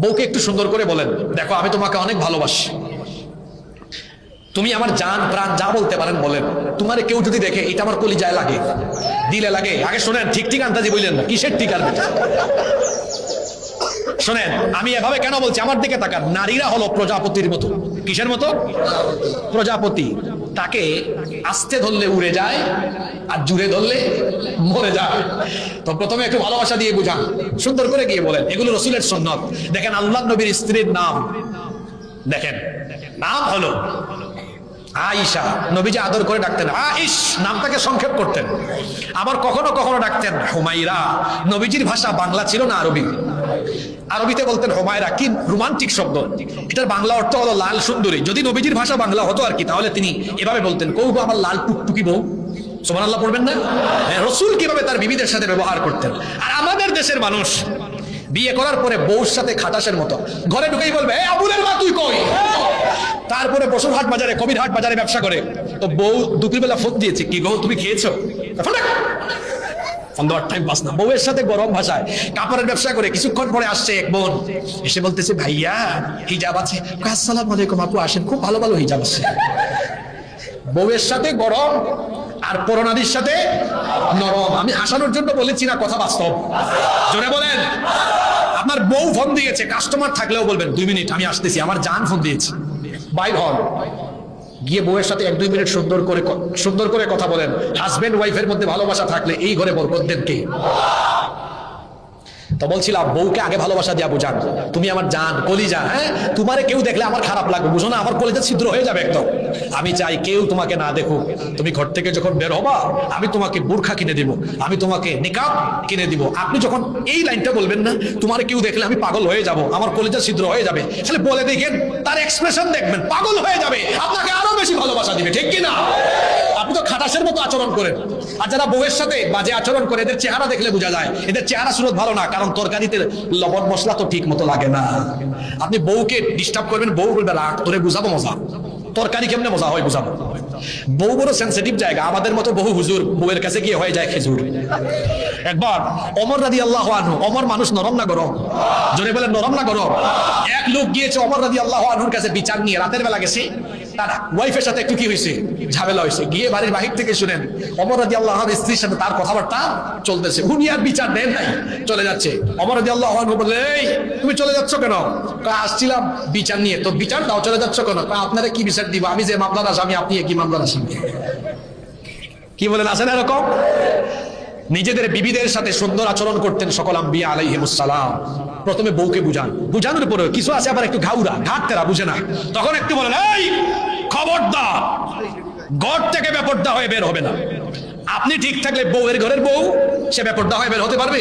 বউকে একটু সুন্দর করে বলেন, দেখো, আমি তোমাকে অনেক ভালোবাসি। তুমি আমার জান, প্রাণ যা বলতে পারেন, বলেন। তোমারে কেউ যদি দেখে, এটা আমার কলিজায় লাগে, দিলে লাগে। আগে শোনেন, ঠিক ঠিক আন্দাজি বললেন না, কিসের ঠিক আর শোনেন, আমি এভাবে কেন বলছি? আমার দিকে তাকান। নারীরা হলো প্রজাপতির মতো। কিসের মতো? প্রজাপতি। তাকে আস্তে ধরলে উড়ে যায় আর জুড়ে ধরলে মরে যায়। তো প্রথমে একটু ভালোবাসা দিয়ে বুঝান। সুন্দর করে গিয়ে বলেন, এগুলো রসুলের সন্ন্যত দেখেন আল্লাহ নবীর স্ত্রীর নাম। দেখেন, নাম হলো আয়েশা। নবীজি আদর করে ডাকতেন আইস নামটাকে সংক্ষেপ করতেন। আবার কখনো কখনো ডাকতেন হুমাইরা নবীজির ভাষা বাংলা ছিল না আরবি। আরবিতে বলতেন হোমায়রা কি রোমান্টিক শব্দ। এটার বাংলা অর্থ হলো লাল সুন্দরী। যদি নবীজির ভাষা বাংলা হতো আর কি তাহলে তিনি এভাবে বলতেন কৌ আমার লাল টুকটুকি বউ? সোমান আল্লাহ পড়বেন না? হ্যাঁ, রসুল কীভাবে তার বিবিদের সাথে ব্যবহার করতেন? আর আমাদের দেশের মানুষ বিয়ে করার পরে বউর সাথে খাটাসের মতো। ঘরে ঢুকেই বলবে "এ আবুলের মা তুই কই? তারপরে বসুর হাট বাজারে কবির হাট বাজারে ব্যবসা করে। তো বউ দুপুরবেলা ফোন দিয়েছে কি গো তুমি খেয়েছো? দেওয়ার টাইম পাস না। বউয়ের সাথে গরম ভাষায় কাপড়ের ব্যবসা করে কিছুক্ষণ পরে আসছে এক বোন। এসে বলতেছে, ভাইয়া, হিজাব আছে। আসসালাম আলাইকুম আপু, আসেন। খুব ভালো ভালো হিজাব আছে। বউয়ের সাথে গরম আর পরনাদির সাথে নরম। আমি হাসানোর জন্য বলেছি না, কথা বাস্তব। জোরে বলেন। আপনার বউ ফোন দিয়েছে, কাস্টমার থাকলেও বলবেন, দুই মিনিট, আমি আসতেছি। আমার জান ফোন দিয়েছে। বাইর হন। গিয়ে বউয়ের সাথে এক দুই মিনিট সুন্দর করে সুন্দর করে কথা বলেন। হাজবেন্ড ওয়াইফের মধ্যে ভালোবাসা থাকলে এই ঘরে বরকত দেন কে? তো বলছিলাম বউকে আগে ভালোবাসা দিয়া বুঝান। তুমি আমার জান, কলিজা হ্যাঁ? তোমারে কেউ দেখলে আমার খারাপ লাগবে, বুঝো না? আমার কলিজা ছিদ্র হয়ে যাবে একদম। আমি চাই কেউ তোমাকে না দেখুক। তুমি ঘর থেকে যখন বের হবা, আমি তোমাকে বোরখা কিনে দিব। আমি তোমাকে নিকাব কিনে দিব। আপনি যখন এই লাইনটা বলবেন না, তোমার কেউ দেখলে আমি পাগল হয়ে যাব। আমার কলিজা ছিদ্র হয়ে যাবে। তাহলে বলে দেখেন, তার এক্সপ্রেশন দেখবেন, পাগল হয়ে যাবে। আপনাকে আরও বেশি ভালোবাসা দিবে, ঠিক কি না আপনি তো খাটাসের মতো আচরণ করেন। আর যারা বউয়ের সাথে বাজে আচরণ করে, এদের চেহারা দেখলে বোঝা যায়, এদের চেহারা সুরত ভালো না, কারণ তরকারিতে লবণ মশলা তো ঠিক মতো লাগে না। আপনি বউকে ডিস্টার্ব করবেন, বউ বলবে, রাগ, তোরে বুঝাবো মজা। তরকারি কেমনে মজা হয় বুঝাবো? বউ বড় সেন্সিটিভ জায়গা, আমাদের মতো বহু হুজুর বউয়ের কাছে গিয়ে হয়ে যায় খেজুর। একবার অমর রাদি আল্লাহ আনহু, অমর মানুষ নরম না গরম? জোরে বলে নরম না গরম? এক লোক গিয়েছে অমর রাদি আল্লাহ আনহুর কাছে বিচার নিয়ে, রাতের বেলা গেছে। তার ওয়াইফের সাথে একটু কি হয়েছে? ঝামেলা হয়েছে। গিয়ে বাড়ির বাহির থেকে শুনেন, অমর রাদি আল্লাহ স্ত্রীর সাথে তার কথাবার্তা চলতেছে। উনি আর বিচার দেন নাই, চলে যাচ্ছে। অমর রাদি আল্লাহ এই, তুমি চলে যাচ্ছ কেন? আসছিলাম বিচার নিয়ে। তো বিচার দাও চলে যাচ্ছ কেন? আপনারা কি বিচার দিব? আমি যে মামলার আসামি, আপনি কি মামলার আসামি। কি বলেন, আছেন এরকম? নিজেদের বিবিদের সাথে সুন্দর আচরণ করতেন সকল আম্বিয়া আলাইহিমুসালাম প্রথমে বউকে বুঝান। বুঝানোর পরে কিছু আছে, আবার একটু ঘাউরা, ঘাট তেরা, বুঝে না। তখন একটু বলেন, এই খবরদার। ঘর থেকে ব্যাপারটা হয়ে বের হবে না। আপনি ঠিক থাকলে বউয়ের ঘরের বউ, সে ব্যাপারটা হয়ে বের হতে পারবে?